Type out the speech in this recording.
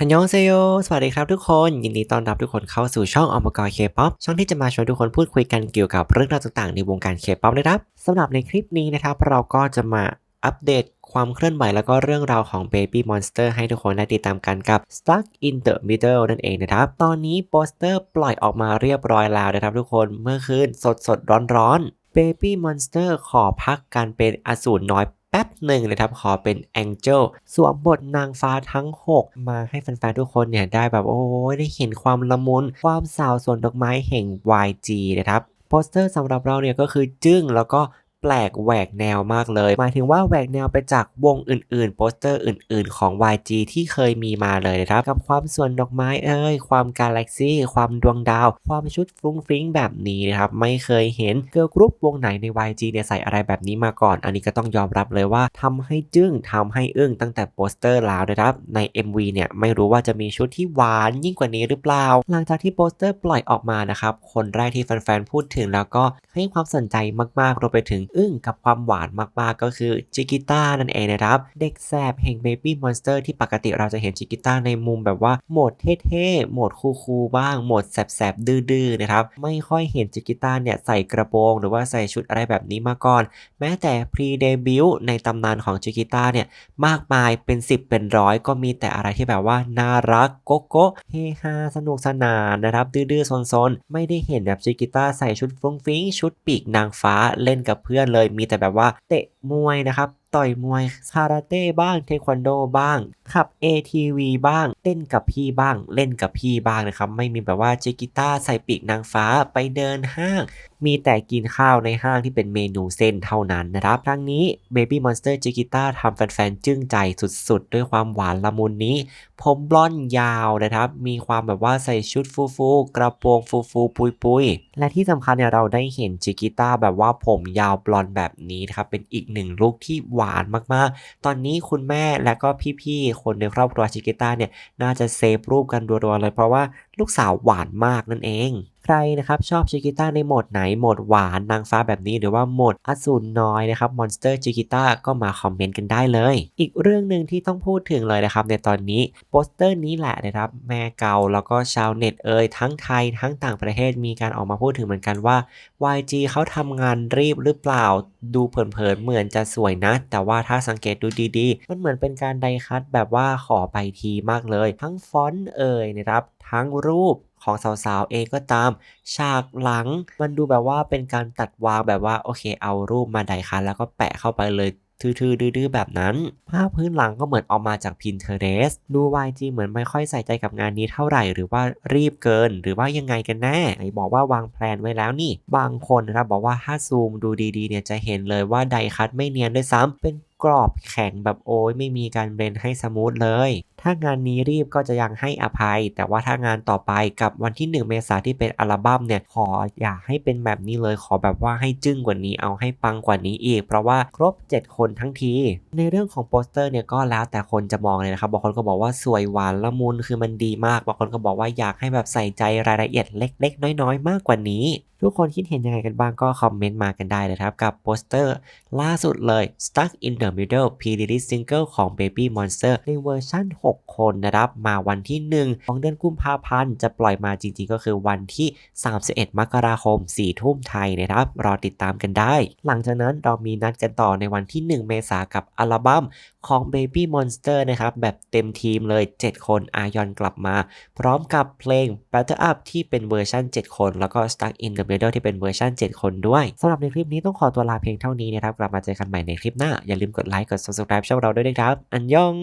ฮันยองเซโย สวัสดีครับทุกคน ยินดีต้อนรับทุกคนเข้าสู่ช่องอมกรเคป๊อปช่องที่จะมาชวนทุกคนพูดคุยกันเกี่ยวกับเรื่องราวต่างๆ ในวงการเคป๊อปนะครับสำหรับในคลิปนี้นะครับ เราก็จะมาอัปเดตความเคลื่อนไหวแล้วก็เรื่องราวของ Baby Monster ให้ทุกคนได้ติดตามกันกับ Stuck in the Middle นั่นเองนะครับ ตอนนี้โปสเตอร์ปล่อยออกมาเรียบร้อยแล้วนะครับทุกคนเมื่อคืนสดสดร้อนร้อนๆ Baby Monster ขอพักการเป็นอสูรน้อย แป๊บหนึ่งนะครับขอเป็นแองเจิลสวมบทนางฟ้าทั้ง 6 มาให้แฟนๆทุกคนเนี่ยได้แบบโอ้ยได้เห็นความละมุน ความสาวสวนดอกไม้แห่ง YG นะครับโปสเตอร์สำหรับเราเนี่ยก็คือจึ้งแล้วก็ แปลกแหวกแนวมากเลย หมายถึงว่าแหวกแนวไปจากวงอื่นๆ โปสเตอร์อื่นๆ ของ YG ที่เคยมีมาเลยนะครับ กับความสวนดอกไม้เอ้ย ความกาแล็กซี่ ความดวงดาว ความชุดฟรุ้งฟริ้งแบบนี้นะครับ ไม่เคยเห็นเกิร์ลกรุ๊ปวงไหนใน YG เนี่ยใส่อะไรแบบนี้มาก่อน อันนี้ก็ต้องยอมรับเลยว่าทำให้จึ้งทำให้อึ้งตั้งแต่โปสเตอร์แล้วนะครับ ใน MV เนี่ยไม่รู้ว่าจะมีชุดที่หวานยิ่งกว่านี้หรือเปล่า หลังจากที่โปสเตอร์ปล่อยออกมานะครับ คนแรกที่แฟนๆพูดถึงแล้วก็ให้ความสนใจมากๆรวมไปถึงอึ้งกับความหวานมากๆ ก็คือจิกิต้านั่นเองนะครับ เด็กแสบแห่ง Baby Monster ที่ปกติเราจะเห็นจิกิต้าในมุมแบบว่าโหมดเท่ๆโหมดคูลๆบ้างโหมดแสบๆ ดื้อๆนะครับไม่ค่อยเห็นจิกิต้าเนี่ยใส่กระโปรง หรือว่าใส่ชุดอะไรแบบนี้มาก่อน แม้แต่พรีเดบิวต์ในตำนานของจิกิต้าเนี่ยมากมายเป็น 10 เป็นร้อยก็มีแต่อะไรที่แบบว่าน่ารักโกโก้เฮฮาสนุกสนานนะครับดื้อๆซนๆ ไม่ได้เห็นแบบจิกิต้าใส่ชุดฟรุ้งฟิ้งชุดปีกนางฟ้าเล่นกับเพื่อนเลย มีแต่แบบว่าเตะมวยนะครับ ต่อยมวยคาราเต้บ้างเทควันโดบ้างขับ ATV บ้างเต้นกับพี่บ้างเล่นกับพี่บ้างนะครับไม่มีแบบว่าจิกิต้าใส่ปีกนางฟ้าไปเดินห้าง มีแต่กินข้าวในห้างที่เป็นเมนูเส้นเท่านั้นนะครับครั้งนี้ Baby Monster จิกิต้าทำแฟนๆ จึ้งใจสุดๆ ด้วยความหวานละมุนนี้ ผมบลอนยาวนะครับ มีความแบบว่าใส่ชุดฟูๆ กระโปรงฟูๆ ปุยๆ และที่สำคัญเนี่ยเราได้เห็นจิกิต้าแบบว่าผมยาวบลอนแบบนี้นะครับเป็นอีกหนึ่งลุคที่หวานมากๆ ตอนนี้คุณแม่และก็พี่ๆ คนในครอบครัวชิกิต้าเนี่ย น่าจะเซฟรูปกันรัวๆเลยเพราะว่าลูกสาวหวานมากนั่นเอง รนะครับชอบชิกิต้าในโหมดไหนโหมดหวานนางฟ้าแบบนี้หรือว่าโหมดอสูรน้อยนะครับมอนสเตอร์ชิกิต้าก็มาคอมเมนต์กันได้เลย อีกเรื่องหนึ่งที่ต้องพูดถึงเลยนะครับในตอนนี้โปสเตอร์นี้แหละนะครับแม่เก่าแล้วก็ชาวเน็ตเอ่ยทั้งไทยทั้งต่างประเทศมีการออกมาพูดถึงเหมือนกันว่า YG เขาทำงานรีบหรือเปล่า ดูเผินๆเหมือนจะสวยนะ แต่ว่าถ้าสังเกตดูดีๆ มันเหมือนเป็นการไดคัตแบบว่าขอไปทีมากเลย ทั้งฟอนต์เอ่ยนะครับทั้งรูป ของสาวๆเองก็ตาม ฉากหลังมันดูแบบว่าเป็นการตัดวางแบบว่าโอเคเอารูปมาไดคันแล้วก็แปะเข้าไปเลยทื่อๆดื้อๆแบบนั้น ภาพพื้นหลังก็เหมือนเออกมาจาก Pinterest ดู YG เหมือนไม่ค่อยใส่ใจกับงานนี้เท่าไหร่ หรือว่ารีบเกิน หรือว่ายังไงกันแน่ไหนบอกว่าวางแผนไว้แล้วนี่ บางคนนะครับบอกว่าถ้าซูมดูดีๆเนี่ยจะเห็นเลยว่าไดคัตไม่เนียนด้วยซ้ำเป็น กรอบแข็งแบบโอ้ยไม่มีการเบรนให้สมูทเลย ถ้างานนี้รีบก็จะยังให้อภัย แต่ว่าถ้างานต่อไปกับวันที่ 1 เมษาที่เป็นอัลบั้มเนี่ยขออย่าให้เป็นแบบนี้เลยขอแบบว่าให้จึ้งกว่านี้เอาให้ปังกว่านี้อีก เพราะว่าครบ 7 คนทั้งที ในเรื่องของโปสเตอร์เนี่ยก็แล้วแต่คนจะมองเลยนะครับบางคนก็บอกว่าสวยหวานละมุนคือมันดีมากบางคนก็บอกว่าอยากให้แบบใส่ใจรายละเอียดเล็ก ๆ น้อยๆ มากกว่านี้ ทุกคนคิดเห็นยังไงกันบ้างก็คอมเมนต์มากันได้เลยครับกับโปสเตอร์ล่าสุดเลย Stuck in the Middle P-Release Single ของ Baby Monster ในเวอร์ชั่น 6 คนนะครับ มาวันที่ 1 ของเดือนกุมภาพันธ์ จะปล่อยมาจริงๆ ก็คือวันที่ 31 มกราคม 4 ทุ่มไทยนะครับ รอติดตามกันได้ หลังจากนั้นเรามีนัดกันต่อในวันที่ 1 เมษากับอัลบั้มของ Baby Monster นะครับ แบบเต็มทีมเลย 7 คนอายอนกลับมา พร้อมกับเพลง Battle Up ที่เป็นเวอร์ชัน7 คน แล้วก็ Stuck in the Middle ที่เป็นเวอร์ชัน7 คนด้วยสำหรับในคลิปนี้ต้องขอตัวลาเพียงเท่านี้นะครับกลับมาเจอกันใหม่ในคลิปหน้าอย่าลืมกดไลค์กด subscribe ช่องเราด้วยนะครับ อันยอง